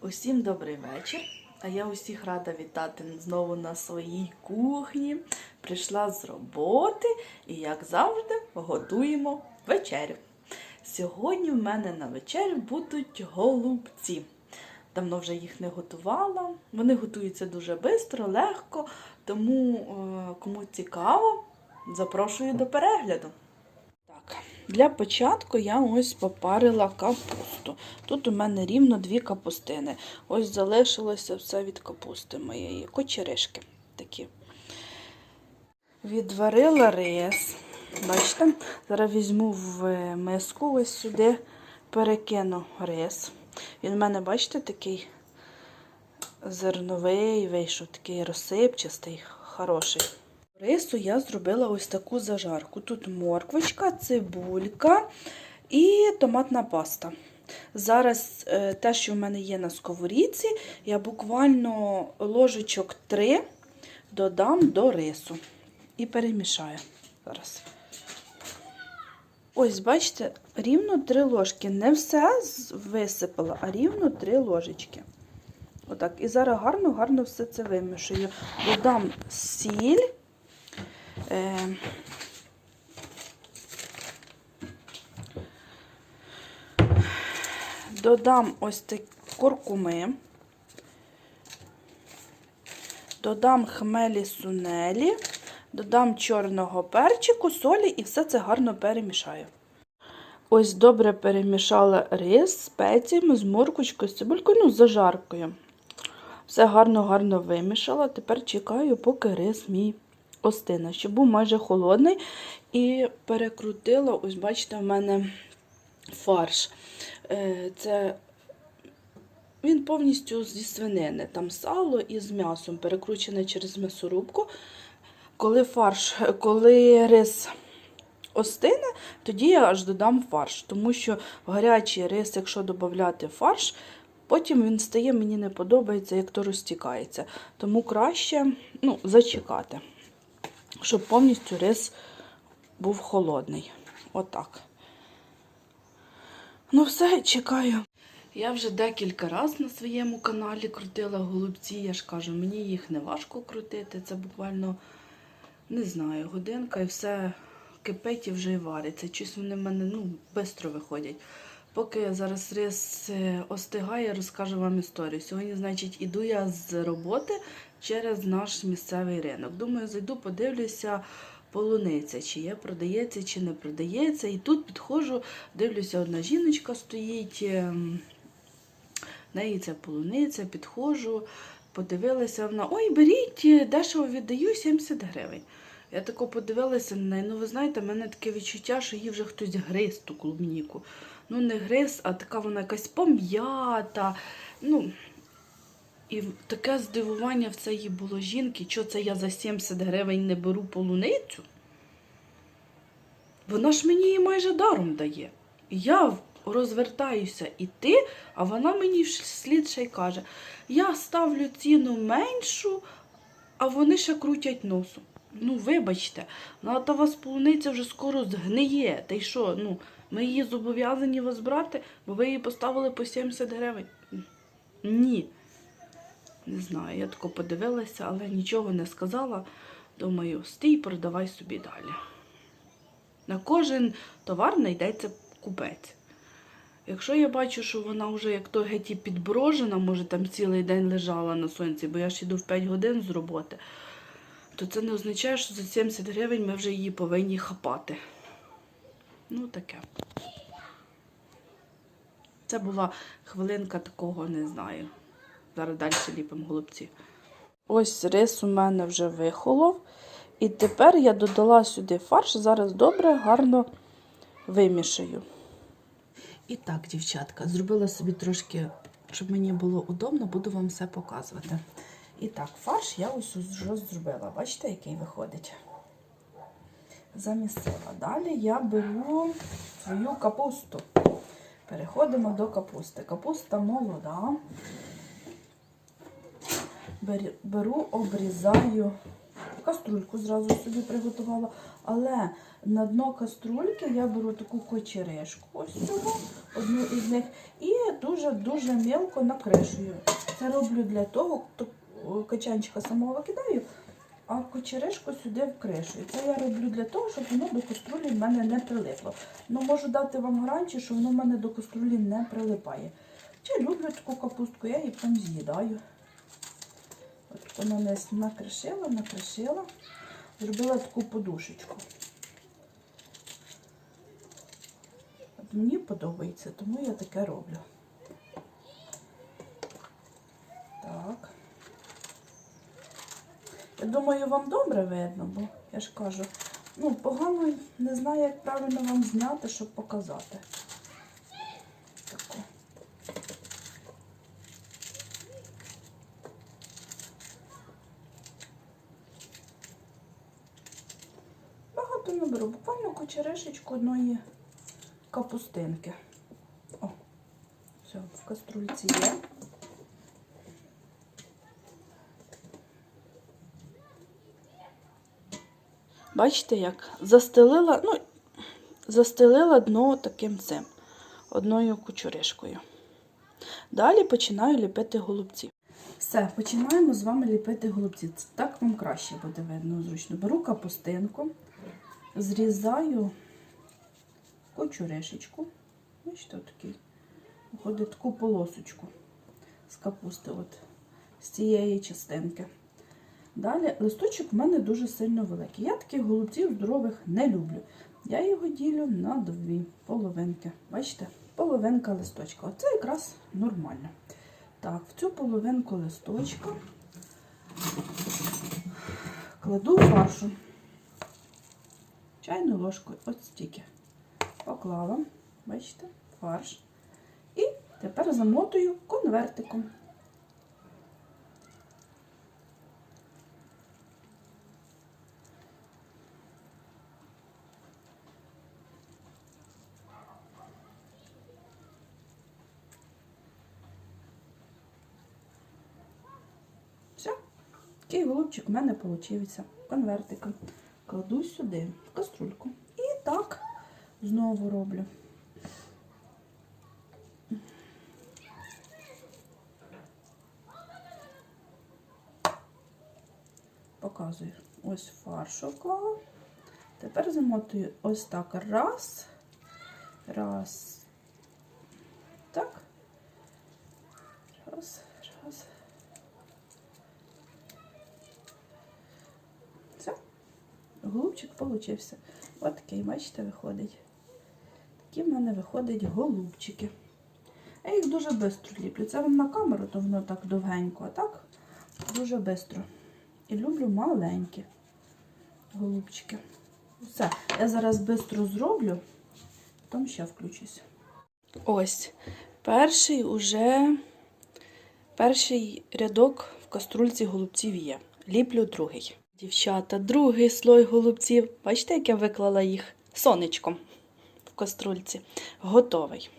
Усім добрий вечір. А я усіх рада вітати знову на своїй кухні. Прийшла з роботи і, як завжди, готуємо вечерю. Сьогодні в мене на вечерю будуть голубці. Давно вже їх не готувала. Вони готуються дуже швидко, легко, тому е, кому цікаво, запрошую до перегляду. Для початку я ось попарила капусту. Тут у мене рівно дві капустини. Ось залишилося все від капусти моєї, кочеришки такі. Відварила рис. Бачите, зараз візьму в миску, ось сюди перекину рис. Він у мене, бачите, такий зерновий, вийшов такий розсипчастий, хороший. Рису я зробила ось таку зажарку. Тут морквочка, цибулька і томатна паста. Зараз е, те, що в мене є на сковорідці, я буквально ложечок 3 додам до рису і перемішаю. Зараз. Ось, бачите, рівно 3 ложки. Не все висипала, а рівно 3 ложечки. Отак. І зараз гарно-гарно все це вимішую. Додам сіль. Е, Додам ось такі куркуми, додам хмелі сунелі, додам чорного перчику, солі і все це гарно перемішаю. Ось добре перемішала рис з спеціями, з моркочкою, з цибулькою, ну, з зажаркою. Все гарно-гарно вимішала. Тепер чекаю, поки рис мій остине, щоб був майже холодний. І перекрутила, ось бачите, в мене фарш. Е, Це він повністю зі свинини. Там сало із м'ясом перекручене через м'ясорубку. Коли фарш, коли рис остине, тоді я аж додам фарш. Тому що гарячий рис, якщо додати фарш, потім він стає, мені не подобається, як то розтікається. Тому краще ну, зачекати, щоб повністю рис був холодний. Отак. Ну, все, чекаю. Я вже декілька разів на своєму каналі крутила голубці. Я ж кажу, мені їх не важко крутити. Це буквально, не знаю, годинка і все кипить і вже і вариться. Щось вони в мене ну, швидко виходять. Поки зараз рис е, остигає, розкажу вам історію. Сьогодні, значить, іду я з роботи через наш місцевий ринок. Думаю, зайду, подивлюся полуниця, чи є, продається, чи не продається. І тут підходжу, дивлюся, одна жіночка стоїть. в неї це полуниця, підходжу, подивилася вона, ой, беріть, дешево віддаю 70 гривень. Я тако подивилася на неї. Ну, ви знаєте, в мене таке відчуття, що її вже хтось гриз ту клубніку. Ну, не гриз, а така вона якась пом'ята. Ну, і таке здивування в цієї було жінки, що це я за 70 гривень не беру полуницю. Вона ж мені її майже даром дає. Я розвертаюся іти, а вона мені слід ще й каже: я ставлю ціну меншу, а вони ще крутять носом. Ну, вибачте, ну та вас полуниця вже скоро згниє. Та й що? Ну, ми її зобов'язані вас брати, бо ви її поставили по 70 гривень. Ні. Не знаю, я тако подивилася, але нічого не сказала. Думаю, стій, продавай собі далі. На кожен товар знайдеться купець. Якщо я бачу, що вона вже як то геть підброжена, може там цілий день лежала на сонці, бо я ж іду в 5 годин з роботи, то це не означає, що за 70 гривень ми вже її повинні хапати. Ну, таке. Це була хвилинка такого, не знаю. Зараз далі ліпимо голубці. Ось рис у мене вже вихолов. І тепер я додала сюди фарш. Зараз добре, гарно вимішаю. І так, дівчатка, зробила собі трошки, щоб мені було удобно, буду вам все показувати. І так, фарш я ось вже зробила. Бачите, який виходить? Замісила. Далі я беру свою капусту. Переходимо до капусти. Капуста молода. Беру, обрізаю каструльку зразу собі приготувала. Але на дно каструльки я беру таку кочеришку ось цього, одну із них. І дуже-дуже мелко накришую. Це роблю для того, то качанчика самого викидаю, а кочеришку сюди вкришую. Це я роблю для того, щоб воно до каструлі в мене не прилипло. Ну, можу дати вам гарантію, що воно в мене до каструлі не прилипає. Чи люблю таку капустку, я її там з'їдаю. От вона нас накришила, накришила, зробила таку подушечку. От мені подобається, тому я таке роблю. Так. Я думаю, вам добре видно, бо я ж кажу, ну, погано не знаю, як правильно вам зняти, щоб показати. Багато не беру, буквально кочерешечку одної капустинки. О, все, в каструльці є. Бачите, як застелила, ну, застелила дно таким цим, одною кучуришкою. Далі починаю ліпити голубці. Все, починаємо з вами ліпити голубці. Так вам краще буде видно зручно. Беру капустинку, зрізаю кучуришечку. Бачите, такий. Виходить таку полосочку з капусти, от, з цієї частинки. Далі листочок в мене дуже сильно великий. Я таких голубців здорових не люблю. Я його ділю на дві половинки. Бачите? Половинка листочка. Оце якраз нормально. Так, в цю половинку листочка кладу фаршу. Чайну ложку, ось стільки. Поклала, бачите, фарш. І тепер замотую конвертиком. Все. Такий голубчик в мене вийшов. Конвертиком. Кладу сюди, в каструльку. І так знову роблю. Показую. Ось фарш вклала. Тепер замотую ось так. Раз. Раз. Так. Раз, раз. Все. Голубчик получився. Ось такий, бачите, виходить. Такі в мене виходять голубчики. Я їх дуже швидко ліплю. Це вам на камеру, то воно так довгенько, а так дуже швидко. І люблю маленькі голубчики. Все, я зараз швидко зроблю, потім ще включусь. Ось, перший уже перший рядок в каструльці голубців є. Ліплю другий. Дівчата, другий слой голубців. Бачите, як я виклала їх сонечком в каструльці. Готовий.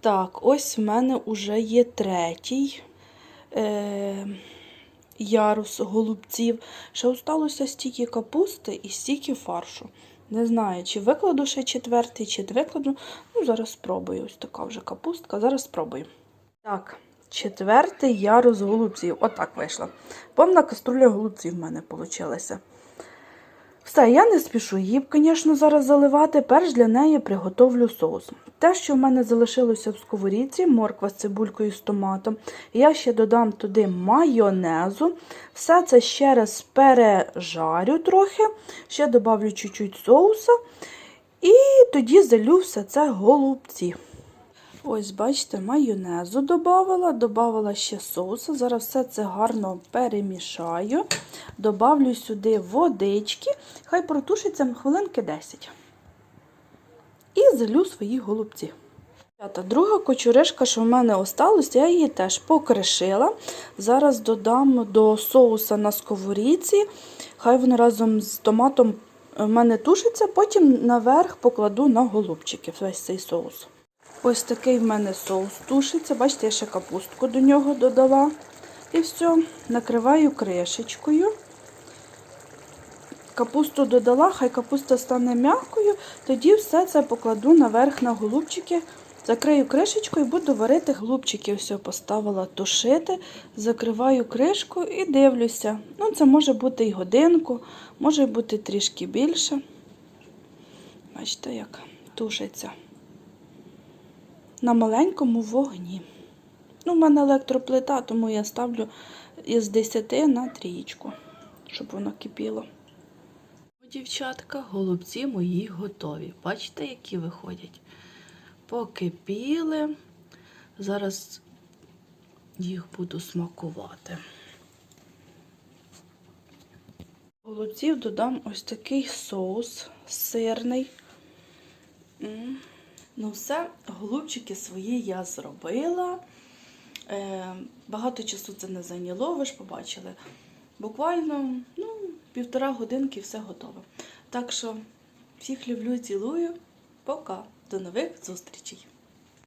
Так, ось в мене вже є третій е, ярус голубців. Ще осталося стільки капусти і стільки фаршу. Не знаю, чи викладу ще четвертий, чи викладу. Ну, зараз спробую. Ось така вже капустка. Зараз спробую. Так, четвертий ярус голубців. Отак вийшло. Повна каструля голубців в мене вийшла. Все, я не спішу її, звісно, зараз заливати. Перш для неї приготовлю соус. Те, що в мене залишилося в сковорідці, морква з цибулькою з томатом, я ще додам туди майонезу. Все це ще раз пережарю трохи, ще додавлю чуть-чуть соуса. І тоді залю все це голубці. Ось, бачите, майонезу додавала, додавала ще соуса. Зараз все це гарно перемішаю. Добавлю сюди водички, хай протушиться хвилинки 10. І залю свої голубці. Друга кочуришка, що в мене осталась, я її теж покришила. Зараз додам до соуса на сковорідці. Хай воно разом з томатом в мене тушиться, потім наверх покладу на голубчики весь цей соус. Ось такий в мене соус тушиться. Бачите, я ще капустку до нього додала. І все, накриваю кришечкою. капусту додала, хай капуста стане м'якою, тоді все це покладу наверх на голубчики. Закрию кришечку і буду варити голубчики. Все поставила тушити, закриваю кришку і дивлюся. Ну, це може бути і годинку, може бути трішки більше. Бачите, як тушиться. На маленькому вогні. Ну, в мене електроплита, тому я ставлю із 10 на трієчку, щоб воно кипіло. Дівчатка, голубці мої готові. Бачите, які виходять? Покипіли. Зараз їх буду смакувати. Голубців додам ось такий соус сирний. М. Ну, все, голубчики свої я зробила. Е, багато часу це не зайняло, ви ж побачили. Буквально ну, півтора годинки і все готове. Так що всіх люблю, цілую. Пока. До нових зустрічей!